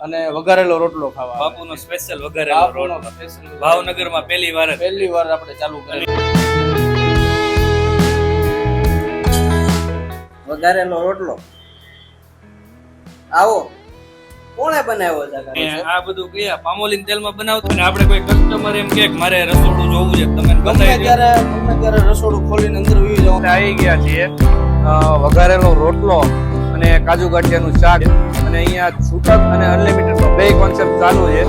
અને વઘારેલો રોટલો ખાવા બાપુનો સ્પેશિયલ વઘારેલો રોટલો. ભાવનગરમાં પહેલી વાર પહેલી વાર આપણે ચાલુ કરી વઘારેલો રોટલો. આવો. કોણે બનાવ્યો છે આ બધું કયા પામોલીન તેલમાં બનાવતો અને આપણે કોઈ કસ્ટમર એમ કે કે મારે રસોડું જોવું છે તમે ગમે બતાવી દો. ત્યારે ગમે ત્યારે રસોડું ખોલીને અંદર ઉઈ જાવ આવી ગયા છીએ. વઘારેલો રોટલો. અને કાજુ ગાંઠિયાનું શાક. અને અહીંયા છૂટક અને અનલિમિટેડ બે કોન્સેપ્ટ ચાલુ છે.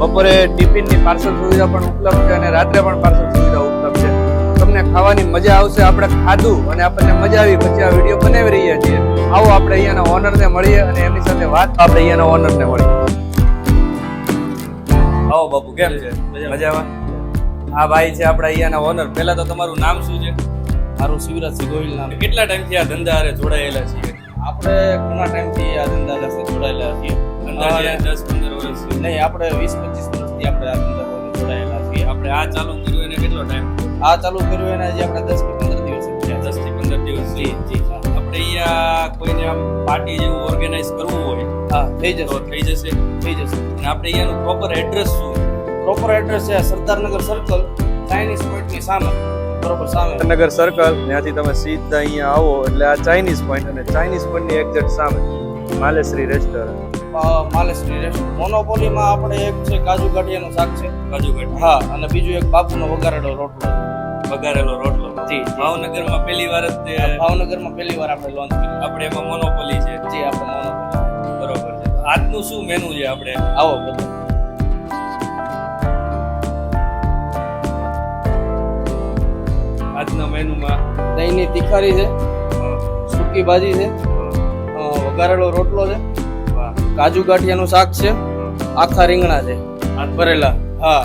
બપોરે ટિફિનની પાર્સલ સુવિધા પણ ઉપલબ્ધ છે અને રાત્રે પણ પાર્સલ સુવિધા ઉપલબ્ધ છે. તમને ખાવાની મજા આવશે આપણે ખાધું અને આપણને મજા આવી પછી આ વીડિયો બનાવી રહ્યા છીએ. આવો આપણે અહીંયાના ઓનરને મળીએ અને એમની સાથે વાત આપણે અહીંયાના ઓનરને મળીએ. આવો બાપુ કેમ છે? મજામાં. આ ભાઈ છે આપણા અહીંયાના ઓનર પહેલા તો તમારું નામ શું છે? મારું શિવરાજસિંહ ગોહિલ નામ. કેટલા ટાઈમથી આ ધંધા હારે જોડાયેલા છીએ? આપણે ઘણા ટાઈમથી આ ધંધા સાથે જોડાયેલા છીએ. અંદાજે દસ પંદર વર્ષ. નહીં આપણે વીસ પચીસ વર્ષથી આપણે આ ધંધા સાથે જોડાયેલા છીએ. આપણે આ ચાલુ કર્યું એને કેટલો ટાઈમ આ ચાલુ કર્યું એને હજી આપણે દસથી પંદર દિવસ થયા. દસથી પંદર દિવસ. જી જી. આપણે અહીંયા કોઈને આમ પાર્ટી જેવું ઓર્ગેનાઇઝ કરવું હોય હા થઈ જશે. થઈ જશે. થઈ જશે. અને આપણે અહીંયાનું પ્રોપર એડ્રેસ શું? પ્રોપર એડ્રેસ છે સરદારનગર સર્કલ ચાઇનીઝ પોઈન્ટની સામે. બરોબર સામે. નગર સર્કલ ત્યાંથી તમે સીધા અહીંયા આવો એટલે આ ચાઇનીઝ પોઈન્ટ અને ચાઇનીઝ પોઈન્ટની એક્ઝેક્ટ સામે. માલેશ્રી રેસ્ટોરન્ટ માલેશ્રી રેસ્ટોરન્ટ મોનોપોલીમાં આપણે એક છે કાજુ ગાંઠિયાનું શાક છે. કાજુ કઠી હા અને બીજું એક બાપુનો વઘારેલો રોટલો. વઘારેલો રોટલો. જી. ભાવનગરમાં પહેલી વાર જ ભાવનગરમાં પહેલી વાર આપણે લોન્ચ કર્યું. આપણે એમાં મોનોપોલી છે. જી આપણે મોનોપોલી બરોબર છે. આજનું શું મેનુ છે આપણે? આવો બધું. આજના મેનુમાં દહીંની તિખારી છે સૂકી ભાજી છે વઘારેલો રોટલો છે કાજુ ગાંઠિયાનું શાક છે આખા રીંગણા છે ભરેલા હા.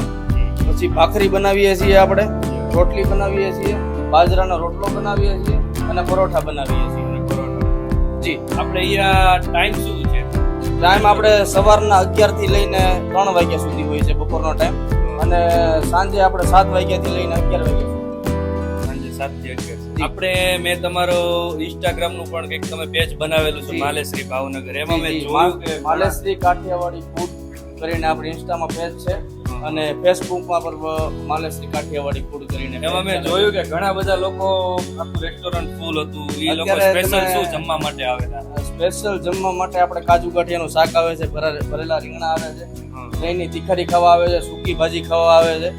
પછી ભાખરી બનાવીએ છીએ આપણે રોટલી બનાવીએ છીએ બાજરાનો રોટલો બનાવીએ છીએ અને પરોઠા બનાવીએ છીએ. જી. આપણે અહીંયા ટાઈમ શું છે? ટાઈમ આપણે સવારના અગિયારથી લઈને ત્રણ વાગ્યા સુધી હોય છે બપોરનો ટાઈમ અને સાંજે આપણે સાત વાગ્યાથી લઈને અગિયાર વાગ્યા અગિયાર આપણે મેં તમારો ઇન્સ્ટાગ્રામનું પણ કંઈક તમે પેજ બનાવેલું છે માલેશ્રી ભાવનગર. એમાં મેં જોયું કે માલેશ્રી કાઠિયાવાડી ફૂડ કરીને આપણે ઇન્સ્ટામાં પેજ છે. અને ફેસબુકમાં પણ માલેશ્રી કાઠિયાવાડી ફૂડ કરીને એમાં મેં જોયું કે ઘણા બધા લોકો આખું રેસ્ટોરન્ટ ફૂલ હતું. એ લોકો સ્પેશિયલ શું જમવા માટે આવેલા? સ્પેશિયલ જમવા માટે આપણે કાજુ ગાંઠિયાનું શાક આવે છે ભરેલા રીંગણા આવે છે દહીંની તિખારી ખાવા આવે છે સૂકી ભાજી ખાવા આવે છે.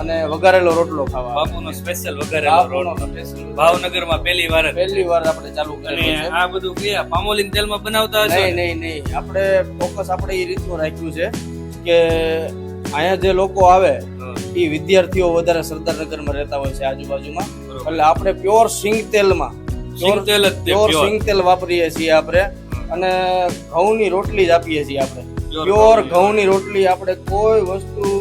અને વઘારેલો રોટલો ખાવા બાપુનો સ્પેશિયલ વઘારેલો રોટલો. ભાવનગરમાં પહેલી વાર પહેલી વાર આપણે ચાલુ કર્યું છે. આ બધું કયા પામોલીન તેલમાં બનાવતા હશે? નહીં નહીં નહીં. આપણે ફોકસ આપણે એ રીતનું રાખ્યું છે કે અહીંયા જે લોકો આવે એ વિદ્યાર્થીઓ વધારે સરદારનગરમાં રહેતા હોય છે આજુબાજુમાં. એટલે આપણે પ્યોર સિંગ તેલમાં સિંગ તેલ જ પ્યોર સિંગ તેલ વાપરીએ છીએ આપણે. અને ઘઉંની રોટલી જ આપીએ છીએ આપણે. પ્યોર. ઘઉંની રોટલી આપણે કોઈ વસ્તુ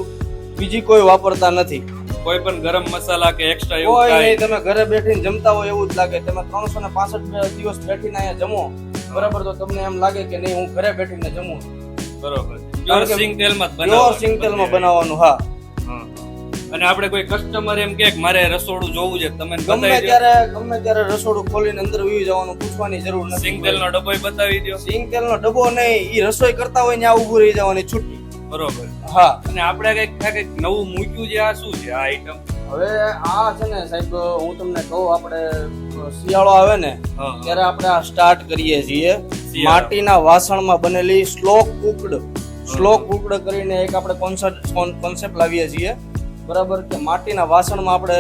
બીજી કોઈ વાપરતા નથી. કોઈ પણ ગરમ મસાલા કે એક્સ્ટ્રા એવું કોઈ નહીં તમે ઘરે બેઠીને જમતા હોય એવું જ લાગે. તમે ત્રણસો ને પાસઠ દિવસ બેઠીને અહીંયા જમો. બરાબર તો તમને એમ લાગે કે નહીં હું ઘરે બેઠીને જમું. બરોબર. પ્યોર સિંગ તેલમાં પ્યોર સિંગ તેલમાં. બનાવવાનું હા. અને આપણે કોઈ કસ્ટમર એમ કે મારે રસોડું જોવું છે તમે ગમે ત્યારે ગમે ત્યારે રસોડું ખોલીને અંદર ઉઈ જવાનું પૂછવાની જરૂર નથી સિંગ તેલનો ડબ્બો બતાવી દો. સિંગ તેલનો ડબ્બો નહીં ઈ રસોઈ કરતા હોય ને આ ઊભું રહી જવાની છૂટી. બરોબર. હા. અને આપણે કંઈક કંઈક નવું મૂક્યું છે આ શું છે આ આઈટમ હવે આ છે ને સાહેબ હું તમને કહું આપણે શિયાળો આવે ને ત્યારે આપણે આ સ્ટાર્ટ કરીએ છીએ. માટીના વાસણમાં બનેલી સ્લો કુકડ સ્લો કુકડ કરીને એક આપણે કોન્સેપ્ટ કોન્સેપ્ટ લાવીએ છીએ. બરાબર કે માટીના વાસણમાં આપણે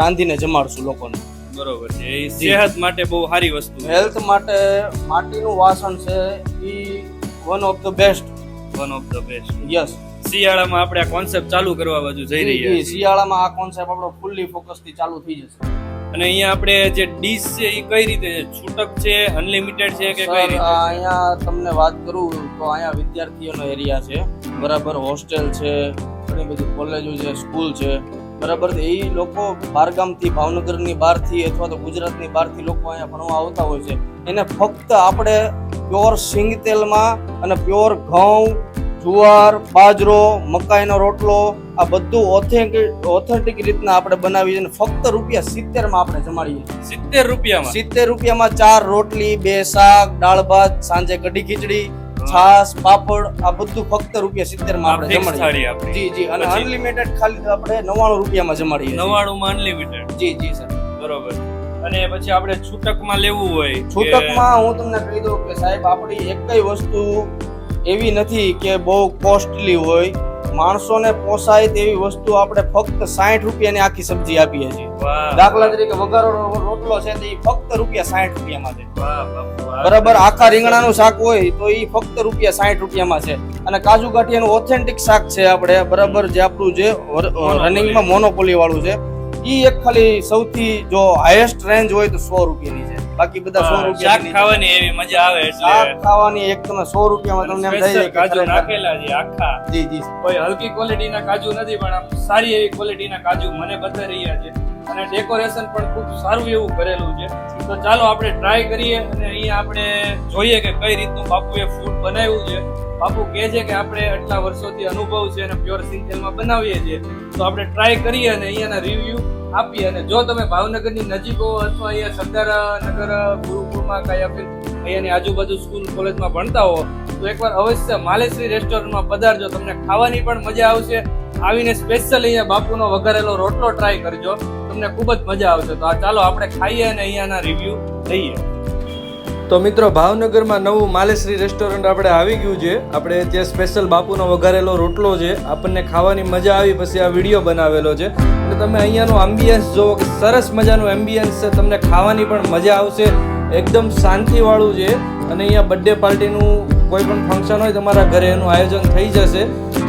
રાંધીને જમાડશું લોકોને. બરોબર છે. એ સેહત માટે બહુ સારી વસ્તુ હેલ્થ માટે માટીનું વાસણ છે એ one of the best one of the best yes શિયાળામાં આપણે આ કોન્સેપ્ટ ચાલુ કરવા બાજુ જઈ રહ્યા છીએ. શિયાળામાં આ કોન્સેપ્ટ આપણો ફૂલ્લી ફોકસથી ચાલુ થઈ જશે. અને અહીંયા આપણે જે ડીશ છે એ કઈ રીતે છે? છૂટક છે અનલિમિટેડ છે કે કઈ રીતે? અહીંયા તમને વાત કરું તો અહીંયા વિદ્યાર્થીઓનો એરિયા છે. બરાબર હોસ્ટેલ છે ઘણી બધી કોલેજો છે સ્કૂલ છે. બરાબર એ લોકો બારગામથી ભાવનગરની બહારથી અથવા તો ગુજરાતની બહારથી લોકો અહીંયા ભણવા આવતા હોય છે. એને ફક્ત આપણે પ્યોર સિંગ તેલમાં અને પ્યોર ઘઉં જુવાર બાજરો મકાઈનો રોટલો આ બધું ઓથેન્ટિક ઓથેન્ટિક રીતના આપણે બનાવીએ અને ફક્ત રૂપિયા સિત્તેરમાં આપણે જમાડીએ સિત્તેર રૂપિયામાં? સિત્તેર રૂપિયામાં ચાર રોટલી બે શાક દાળ ભાત સાંજે કઢી ખીચડી છાસ પાપડ આ બધું ફક્ત રૂપિયા સિત્તેરમાં આપણે જમાડીએ જી જી અને અનલિમિટેડ ખાલી આપણે નવ્વાણું રૂપિયામાં જમાડીએ નવ્વાણું અનલિમિટેડ જી જી સર. બરોબર. અને પછી આપણે છૂટકમાં લેવું હોય છૂટકમાં હું તમને કહી દઉં કે સાહેબ આપણી એકય વસ્તુ એવી નથી કે બહુ કોસ્ટલી હોય. માણસોને પોસાય તેવી વસ્તુ આપણે ફક્ત સાઠ રૂપિયાની આખી સબ્જી આપીએ છીએ. દાખલા તરીકે વઘારો રોટલો છે તો એ ફક્ત રૂપિયા સાઠ રૂપિયામાં છે. બરાબર આખા રીંગણાનું શાક હોય તો એ ફક્ત રૂપિયા સાઠ રૂપિયામાં છે. અને કાજુ ગાંઠિયાનું ઓથેન્ટિક શાક છે આપણે બરાબર જે આપણું જે રનિંગમાં મોનોપોલી વાળું છે. એ એક ખાલી સૌથી જો હાઈએસ્ટ રેન્જ હોય તો સો રૂપિયાની છે. બાકી બધા સો રૂપિયા ખાવાની એવી મજા આવે શાક ખાવાની એક તમે સો રૂપિયામાં તમને એમ થઈ જાય કાજુ નાખેલા છે આખા. જી જી. કોઈ હલકી ક્વોલિટીના કાજુ નથી પણ આમ સારી એવી ક્વોલિટીના કાજુ મને બતાવી રહ્યા છે. અને ડેકોરેશન પણ ખૂબ સારું એવું કરેલું છે. તો ચાલો આપણે ટ્રાય કરીએ અને અહીંયા આપણે જોઈએ કે કઈ રીતનું બાપુએ ફૂડ બનાવ્યું છે. બાપુ કહે છે કે આપણે આટલા વર્ષોથી અનુભવ છે અને પ્યોર સિંગતેલમાં બનાવીએ છીએ. તો આપણે ટ્રાય કરીએ અને અહીંયાના રિવ્યૂ આપીએ અને જો તમે ભાવનગરની નજીક હો અથવા અહીંયા સરદાર નગર ગુરુકુળમાં કાંઈ આપણે અહીંયાની આજુબાજુ સ્કૂલ કોલેજમાં ભણતા હો, તો એકવાર અવશ્ય માલેશ્રી રેસ્ટોરન્ટમાં પધારજો. તમને ખાવાની પણ મજા આવશે. આવીને સ્પેશિયલ અહીંયા બાપુનો વઘારેલો રોટલો ટ્રાય કરજો. તમને ખૂબ જ મજા આવશે. તો આ ચાલો આપણે ખાઈએ અને અહીંયાના રિવ્યૂ લઈએ. તો મિત્રો, ભાવનગરમાં નવું માલેશ્રી રેસ્ટોરન્ટ આપણે આવી ગયું છે. આપણે ત્યાં સ્પેશિયલ બાપુનો વઘારેલો રોટલો છે, આપણને ખાવાની મજા આવી, પછી આ વીડિયો બનાવેલો છે. અને તમે અહીંયાનું એમ્બિયન્સ જોવો કે સરસ મજાનું એમ્બિયન્સ છે, તમને ખાવાની પણ મજા આવશે. એકદમ શાંતિવાળું છે. અને અહીંયા બર્થડે પાર્ટીનું કોઈ પણ ફંક્શન હોય તમારા ઘરે એનું આયોજન થઈ જશે.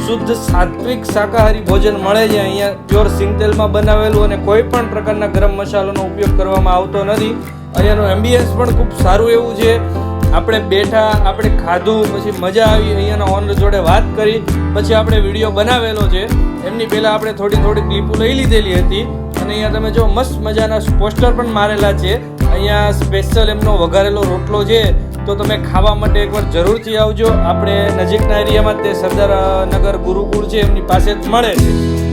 શુદ્ધ સાત્વિક શાકાહારી ભોજન મળે છે અહીંયા. પ્યોર સિંગતેલમાં બનાવેલું અને કોઈ પણ પ્રકારના ગરમ મસાલાનો ઉપયોગ કરવામાં આવતો નથી. અહીંયાનું એમ્બિયન્સ પણ ખૂબ સારું એવું છે. આપણે બેઠા, આપણે ખાધું, પછી મજા આવી, અહીંયાના ઓનર જોડે વાત કરી, પછી આપણે વીડિયો બનાવેલો છે. એમની પહેલાં આપણે થોડી થોડી ક્લિપો લઈ લીધેલી હતી. અને અહીંયા તમે જો મસ્ત મજાના પોસ્ટર પણ મારેલા છે. અહીંયા સ્પેશિયલ એમનો વઘારેલો રોટલો છે. તો તમે ખાવા માટે એકવાર જરૂરથી આવજો. આપણે નજીકના એરિયામાં તે સરદાર નગર ગુરુકુળ છે, એમની પાસે જ મળે છે.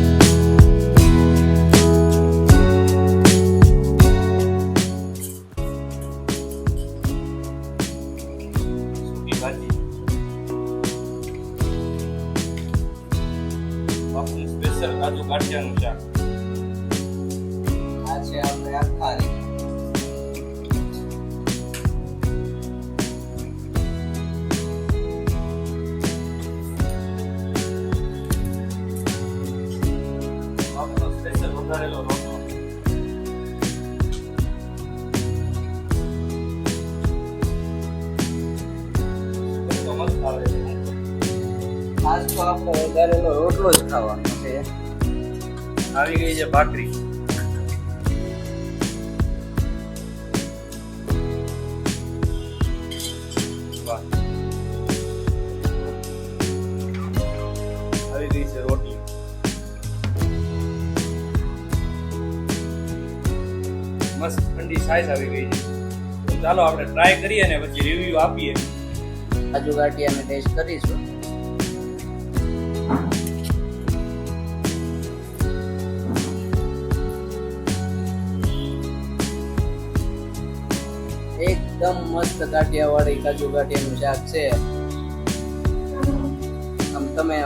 આજ તો આપણે વઘારેલો રોટલો જ ખાવાનો છે. આવી ગઈ છે ભાખરી. છે રોટલી. મસ્ત ઠંડી સાઈઝ આવી ગઈ છે. ચાલો આપણે ટ્રાય કરીએ ને પછી રિવ્યુ આપીએ. કાજુ ગાંઠિયાને ટેસ્ટ કરીશું. એકદમ મસ્ત કાઠિયાવાડી કાજુ ગાંઠિયાનું શાક છે. આમ તમે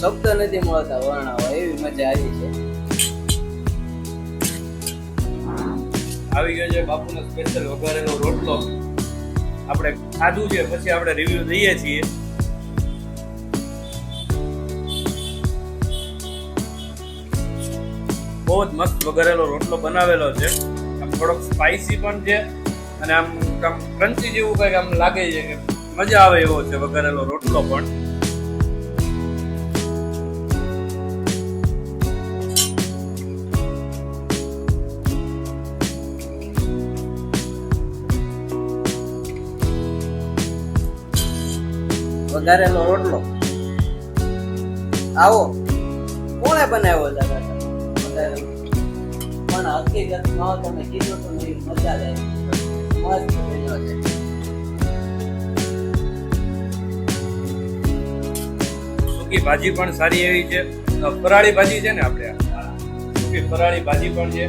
શબ્દ નથી મળતા વર્ણવા એવી મજા આવી છે. આવી ગયો છે બાપુનો સ્પેશિયલ વઘારેલો રોટલો. આપણે ખાધું છે, પછી આપણે રિવ્યુ દઈએ છીએ. બહુ જ મસ્ત વઘારેલો રોટલો બનાવેલો છે. થોડોક સ્પાઇસી પણ છે. અને આમ આમ ક્રન્ચી જેવું કંઈક આમ લાગે છે કે મજા આવે એવો છે વઘારેલો રોટલો પણ. વઘારેલો રોટલો. આવો. કોણે બનાવ્યો દાદા. પણ હકીકતમાં તમે કીધું તો મજા આવી. મસ્ત બન્યો છે ભાજી પણ સારી એવી છે. ફરાળી ભાજી છે ને આપણે સૂકી ફરાળી ભાજી પણ છે.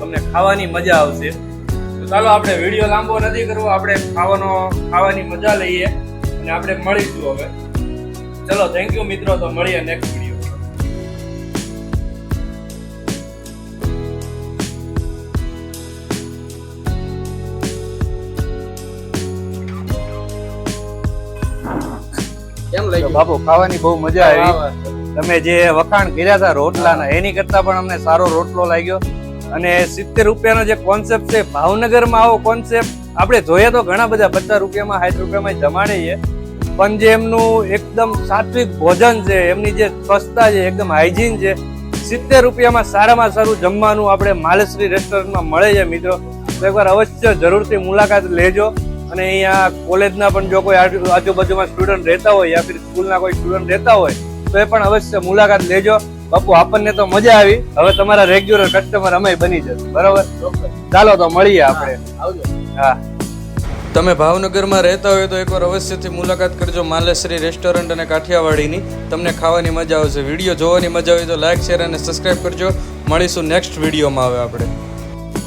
તમને ખાવાની મજા આવશે. તો ચાલો આપણે વીડિયો લાંબો નથી કરવો, આપણે ખાવાનો, ખાવાની મજા લઈએ અને આપણે મળીશું હવે. ચલો થેન્ક યુ મિત્રો, તો મળીએ નેક્સ્ટ તો બાપુ ખાવાની બહુ મજા આવી. તમે જે વખાણ કર્યા હતા રોટલાના એની કરતા પણ અમને સારો રોટલો લાગ્યો. અને સિત્તેર રૂપિયાનો જે કોન્સેપ્ટ છે ભાવનગરમાં આવો કોન્સેપ્ટ આપણે જોઈએ તો ઘણા બધા પચાસ રૂપિયામાં સાઠ રૂપિયામાં જમાડે છે પણ જે એમનું એકદમ સાત્વિક ભોજન છે એમની જે સ્વચ્છતા છે એકદમ હાઇજીન છે સિત્તેર રૂપિયામાં સારામાં સારું જમવાનું આપણે માલેશ્રી રેસ્ટોરન્ટમાં મળે છે મિત્રો. તો એકવાર અવશ્ય જરૂરથી મુલાકાત લેજો. અને અહીંયા કોલેજના પણ જો કોઈ આજુ- આજુબાજુમાં સ્ટુડન્ટ રહેતા હોય યા ફિર સ્કૂલના કોઈ સ્ટુડન્ટ રહેતા હોય તો એ પણ અવશ્ય મુલાકાત લેજો. બાપુ આપણને તો મજા આવી. હવે તમારા રેગ્યુલર કસ્ટમર અમે બની જશે. બરાબર? ચાલો તો મળીએ આપણે. આવજો. હા. તમે ભાવનગરમાં રહેતા હોય તો એકવાર અવશ્યથી મુલાકાત કરજો માલેશ્રી રેસ્ટોરન્ટ અને કાઠિયાવાડીની. તમને ખાવાની મજા આવશે. વીડિયો જોવાની મજા આવે તો લાઇક શેર અને સબસ્ક્રાઈબ કરજો. મળીશું નેક્સ્ટ વિડીયોમાં આવે આપણે.